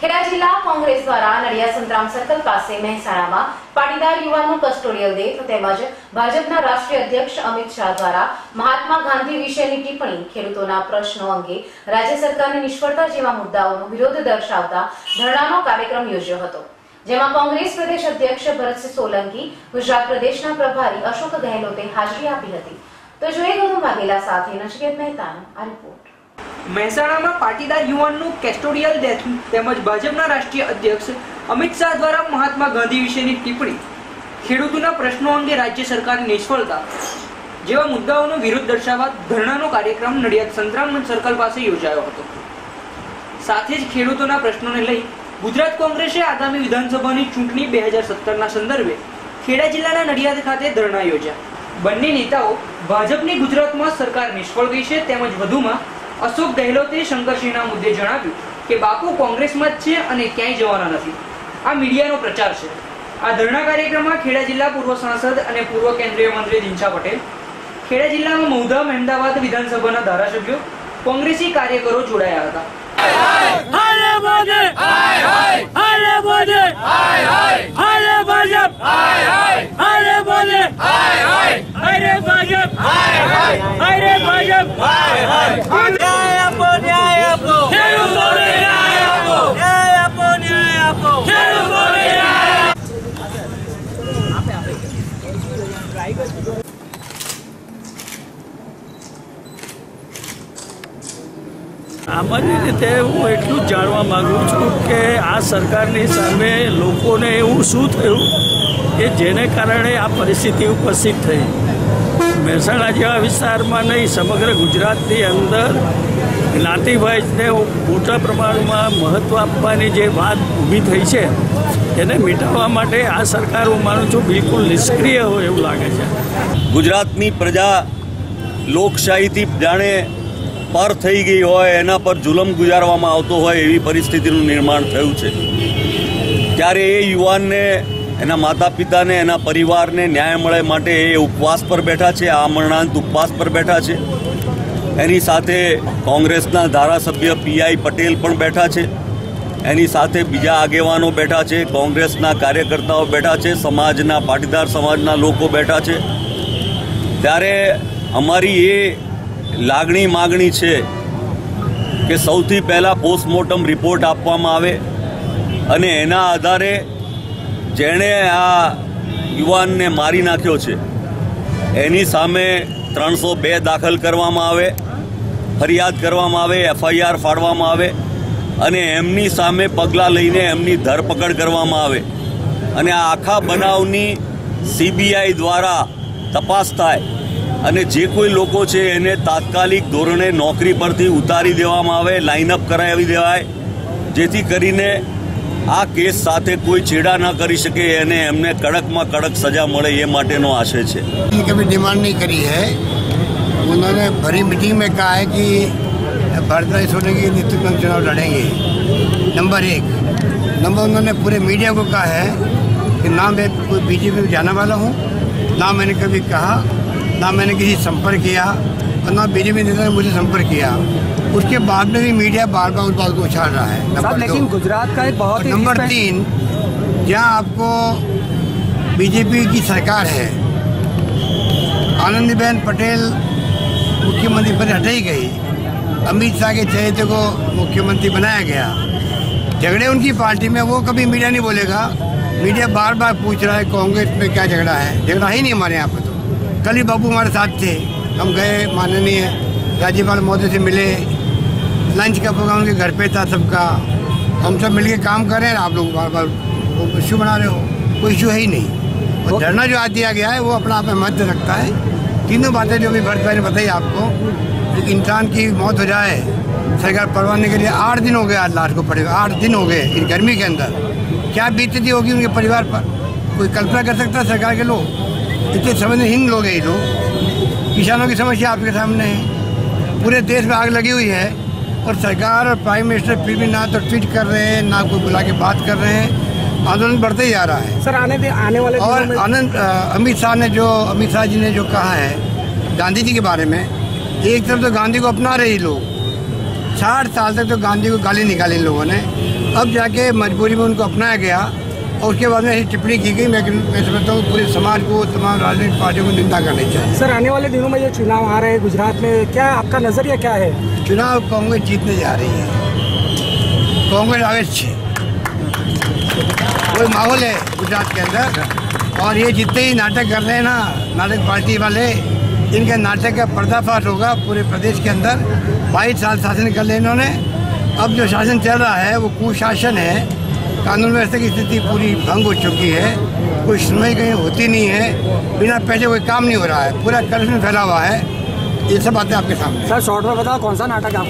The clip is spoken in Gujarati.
ખેડા જિલ્લા કોંગ્રેસ દ્વારા નડિયા સંતરામ સર્કલ પાસે મહેસાણામાં પાટીદાર યુવાનનું કસ્ટોડિયલ ડે તેમજ ભાજપના રાષ્ટ્રીય અધ્યક્ષ અમિત શાહ દ્વારા મહાત્મા ગાંધી વિશેની ટિપ્પણી ખેડૂતોના પ્રશ્નો અંગે રાજ્ય સરકારની નિષ્ફળતા જેવા મુદ્દાઓનો વિરોધ દર્શાવતા ધરણાનો કાર્યક્રમ યોજ્યો હતો જેમાં કોંગ્રેસ પ્રદેશ અધ્યક્ષ ભરતસિંહ સોલંકી ગુજરાત પ્રદેશના પ્રભારી અશોક ગહેલોતે હાજરી આપી હતી તો જોઈએ ગૌતમ વાઘેલા સાથે નચકેત મહેતાનો આ રિપોર્ટ મહેસાણામાં પાટીદાર યુવાનનું કેસ્ટોરિયલ ડેથ તેમજ ભાજપના રાષ્ટ્રીય અધ્યક્ષ અમિત શાહ દ્વારા મહાત્મા ગાંધી વિશેની ટિપ્પણી ખેડૂતોના પ્રશ્નો અંગે રાજ્ય સરકારની નિષ્ફળતા જેવા મુદ્દાઓનો વિરોધ દર્શાવવા ધરણાનો કાર્યક્રમ નડિયાદ સંતરામ સર્કલ પાસે યોજાયો હતો સાથે જ ખેડૂતોના પ્રશ્નોને લઈ ગુજરાત કોંગ્રેસે આગામી વિધાનસભાની ચૂંટણી બે હજાર સત્તરના સંદર્ભે ખેડા જિલ્લાના નડિયાદ ખાતે ધરણા યોજ્યા બંને નેતાઓ ભાજપની ગુજરાતમાં સરકાર નિષ્ફળ ગઈ છે તેમજ વધુમાં અશોક ગેહલોતે શંકરસિંહના મુદ્દે જણાવ્યું કે બાપુ કોંગ્રેસમાં જ છે અને ક્યાંય જવાના નથી આ મીડિયાનો પ્રચાર છે આ ધરણા કાર્યક્રમમાં ખેડા જિલ્લા પૂર્વ સાંસદ અને પૂર્વ કેન્દ્રીય મંત્રી દિનશા પટેલ ખેડા જિલ્લામાં મૌધા અમદાવાદ વિધાનસભાના ધારાસભ્યો કોંગ્રેસી કાર્યકરો જોડાયા હતા हाय हाय जय अपोनेया अपो जय उ Toreya अपो जय अपोनेया अपो जय उ Toreya આમની જે તે હું એટલું જાણવા માંગુ છું કે આ સરકારની સામે લોકોએ એવું શું કર્યું કે જેના કારણે આ પરિસ્થિતિ ઉપસિત થઈ મહેસાણા જેવા વિસ્તારમાં નહીં સમગ્ર ગુજરાતની અંદર જ્ઞાતિભાઈને મોટા પ્રમાણમાં મહત્ત્વ આપવાની જે વાત ઊભી થઈ છે એને મિટાવવા માટે આ સરકાર હું માનું છું બિલકુલ નિષ્ક્રિય હોય એવું લાગે છે ગુજરાતની પ્રજા લોકશાહીથી જાણે પર થઈ ગઈ હોય એના પર જુલમ ગુજારવામાં આવતો હોય એવી પરિસ્થિતિનું નિર્માણ થયું છે ત્યારે એ યુવાનને એના માતા પિતાને એના પરિવારને ન્યાય મળે માટે એ ઉપવાસ પર બેઠા છે આમરણાંત ઉપવાસ પર બેઠા છે એની સાથે કોંગ્રેસના ધારાસભ્ય પીઆઈ પટેલ પણ બેઠા છે એની સાથે બીજા આગેવાનો બેઠા છે કોંગ્રેસના કાર્યકર્તાઓ બેઠા છે સમાજના પાટીદાર સમાજના લોકો બેઠા છે ત્યારે અમારી એ લાગણી માગણી છે કે સૌથી પહેલાં પોસ્ટમોર્ટમ રિપોર્ટ આપવામાં આવે અને એના આધારે જેણે આ યુવાનને મારી નાખ્યો છે એની સામે ત્રણસો બે દાખલ કરવામાં આવે ફરિયાદ કરવામાં આવે એફઆઈઆર ફાડવામાં આવે અને એમની સામે પગલાં લઈને એમની ધરપકડ કરવામાં આવે અને આ આખા બનાવની સીબીઆઈ દ્વારા તપાસ થાય અને જે કોઈ લોકો છે એને તાત્કાલિક ધોરણે નોકરી પરથી ઉતારી દેવામાં આવે લાઇનઅપ કરાવી દેવાય જેથી કરીને आ केस साथ कोई छेड़ा न कर सके અને कड़क में कड़क सजा मे ये आशय कभी डिमांड नहीं करी है उन्होंने भरी मीटिंग में कहा है कि भारत सोने के नेतृत्व में चुनाव लड़ेंगे नंबर एक नंबर उन्होंने पूरे मीडिया को कहा है कि ना मैं कोई बीजेपी में जाने वाला हूँ ना मैंने कभी कहा ना मैंने किसी संपर्क किया और ना बीजेपी नेता ने मुझे संपर्क किया उसके बाद में भी मीडिया बार बार उस बात को उछाल रहा है नंबर लेकिन गुजरात का एक बहुत नंबर तीन जहाँ आपको बीजेपी की सरकार है आनंदीबेन पटेल मुख्यमंत्री पर हटाई गई अमित शाह के चरित्र को मुख्यमंत्री बनाया गया झगड़े उनकी पार्टी में वो कभी मीडिया नहीं बोलेगा मीडिया बार बार पूछ रहा है कांग्रेस में क्या झगड़ा है झगड़ा ही नहीं हमारे यहाँ पर तो कल ही बाबू हमारे साथ थे हम गए माननीय राज्यपाल महोदय से मिले लंच का प्रोग्राम उनके घर पे था सबका हम सब मिलके काम कर रहे हैं आप लोग बार बार वो इश्यू बना रहे हो कोई इश्यू है ही नहीं और धरना जो आज दिया गया है वो अपना आप में मध्य रखता है तीनों बातें जो भी भर भाई बताई आपको एक इंसान की मौत हो जाए सरकार परवाने के लिए आठ दिन हो गए आज लाश को पड़ेगा आठ दिन हो गए इस गर्मी के अंदर क्या बीतती होगी उनके परिवार पर कोई कल्पना कर सकता है सरकार के लोग इतने संवेदनहीन लोग हैं ये लोग किसानों की समस्या आपके सामने है पूरे देश में आग लगी हुई है और सरकार और प्राइम मिनिस्टर फिर भी ना तो ट्वीट कर रहे हैं ना कोई बुला के बात कर रहे हैं आंदोलन बढ़ते ही जा रहा है सर आने दे आने वाले और आनंद अमित शाह ने जो अमित शाह जी ने जो कहा है गांधी जी के बारे में एक तरफ तो गांधी को अपना रहे लोग साठ साल तक तो गांधी को गाली निकाली लोगों ने अब जाके मजबूरी में उनको अपनाया गया और उसके बाद में ऐसी टिप्पणी की गई मैं मैं समझता हूँ पूरे समाज को तमाम राजनीतिक पार्टियों को निंदा करनी चाहिए सर आने वाले दिनों में जो चुनाव आ रहे हैं गुजरात में क्या आपका नज़रिया क्या है चुनाव कांग्रेस जीतने जा रही है कांग्रेस अवश्य कोई माहौल है गुजरात के अंदर और ये जितने ही नाटक कर रहे हैं ना नाटक पार्टी वाले इनके नाटक का पर्दाफाश होगा पूरे प्रदेश के अंदर बाईस साल शासन कर लिया इन्होंने अब जो शासन चल रहा है वो कुशासन है कानून व्यवस्था की स्थिति पूरी भंग हो चुकी है कोई सुनवाई कहीं होती नहीं है बिना पैसे कोई काम नहीं हो रहा है पूरा करप्शन फैला हुआ है ये सब बातें आपके सामने सर शॉर्ट में बताओ कौन सा नाटक आप